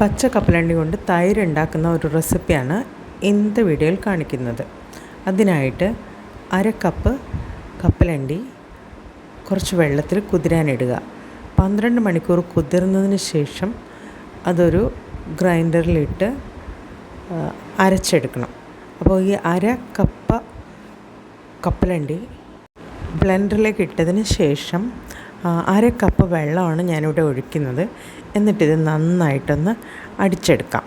പച്ച കപ്പലണ്ടി കൊണ്ട് തൈര് ഉണ്ടാക്കുന്ന ഒരു റെസിപ്പിയാണ് ഇന്നത്തെ വീഡിയോയിൽ കാണിക്കുന്നത്. അതിനായിട്ട് അര കപ്പ് കപ്പലണ്ടി കുറച്ച് വെള്ളത്തിൽ കുതിരാനിടുക. പന്ത്രണ്ട് മണിക്കൂർ കുതിർന്നതിന് ശേഷം അതൊരു ഗ്രൈൻഡറിലിട്ട് അരച്ചെടുക്കണം. അപ്പോൾ ഈ അര കപ്പ കപ്പലണ്ടി ബ്ലെൻഡറിലേക്ക് ഇട്ടതിന് ശേഷം അര കപ്പ് വെള്ളമാണ് ഞാനിവിടെ ഒഴിക്കുന്നത്. എന്നിട്ടിത് നന്നായിട്ടൊന്ന് അടിച്ചെടുക്കാം.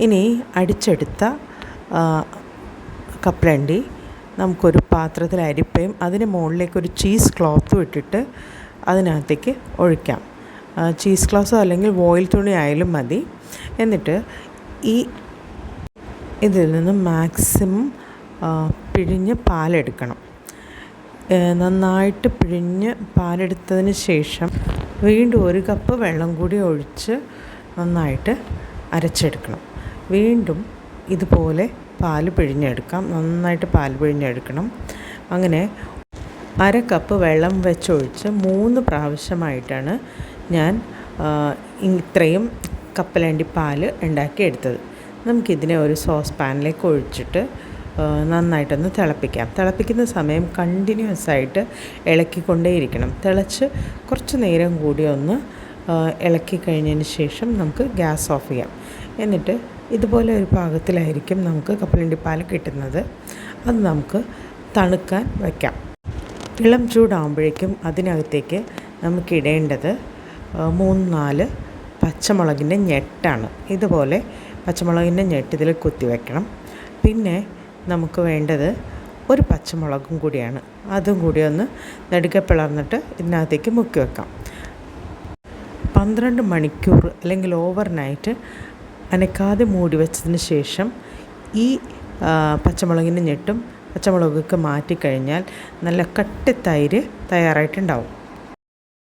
ഇനി അടിച്ചെടുത്ത കപ്പലണ്ടി നമുക്കൊരു പാത്രത്തിൽ അരിപ്പയും അതിന് മുകളിലേക്ക് ഒരു ചീസ് ക്ലോത്തും ഇട്ടിട്ട് അതിനകത്തേക്ക് ഒഴിക്കാം. ചീസ് ക്ലോത്തോ അല്ലെങ്കിൽ വോയിൽ തുണി ആയാലും മതി. എന്നിട്ട് ഈ ഇതിൽ നിന്ന് മാക്സിമം പിഴിഞ്ഞ് പാലെടുക്കണം. നന്നായിട്ട് പിഴിഞ്ഞ് പാലെടുത്തതിന് ശേഷം വീണ്ടും ഒരു കപ്പ് വെള്ളം കൂടി ഒഴിച്ച് നന്നായിട്ട് അരച്ചെടുക്കണം. വീണ്ടും ഇതുപോലെ പാൽ പിഴിഞ്ഞെടുക്കാം. നന്നായിട്ട് പാൽ പിഴിഞ്ഞെടുക്കണം. അങ്ങനെ അര കപ്പ് വെള്ളം വെച്ചൊഴിച്ച് മൂന്ന് പ്രാവശ്യമായിട്ടാണ് ഞാൻ ഇത്രയും കപ്പലണ്ടി പാൽ ഉണ്ടാക്കിയെടുത്തത്. നമുക്കിതിനെ ഒരു സോസ് പാനിലേക്ക് ഒഴിച്ചിട്ട് നന്നായിട്ടൊന്ന് തിളപ്പിക്കാം. തിളപ്പിക്കുന്ന സമയം കണ്ടിന്യൂസ് ആയിട്ട് ഇളക്കിക്കൊണ്ടേയിരിക്കണം. തിളച്ച് കുറച്ച് നേരം കൂടി ഒന്ന് ഇളക്കി കഴിഞ്ഞതിന് ശേഷം നമുക്ക് ഗ്യാസ് ഓഫ് ചെയ്യാം. എന്നിട്ട് ഇതുപോലെ ഒരു പാകത്തിലായിരിക്കും നമുക്ക് കപ്പലണ്ടി പാൽ കിട്ടുന്നത്. അത് നമുക്ക് തണുക്കാൻ വയ്ക്കാം. ഇളം ചൂടാകുമ്പോഴേക്കും അതിനകത്തേക്ക് നമുക്ക് ഇടേണ്ടത് മൂന്ന് നാല് പച്ചമുളകിന്റെ ഞെട്ടാണ്. ഇതുപോലെ പച്ചമുളകിന്റെ ഞെട്ട് ഇതിൽ കുത്തി വയ്ക്കണം പിന്നെ നമുക്ക് വേണ്ടത് ഒരു പച്ചമുളകും കൂടിയാണ്. അതും കൂടി ഒന്ന് നെടുക്കെ പിളർന്നിട്ട് ഇതിനകത്തേക്ക് മുക്കി വെക്കാം. പന്ത്രണ്ട് മണിക്കൂർ അല്ലെങ്കിൽ ഓവർ നൈറ്റ് അനക്കാതെ മൂടി വെച്ചതിന് ശേഷം ഈ പച്ചമുളകിന്റെ ഞെട്ടും പച്ചമുളകൊക്കെ മാറ്റിക്കഴിഞ്ഞാൽ നല്ല കട്ടി തൈര് തയ്യാറായിട്ടുണ്ടാവും.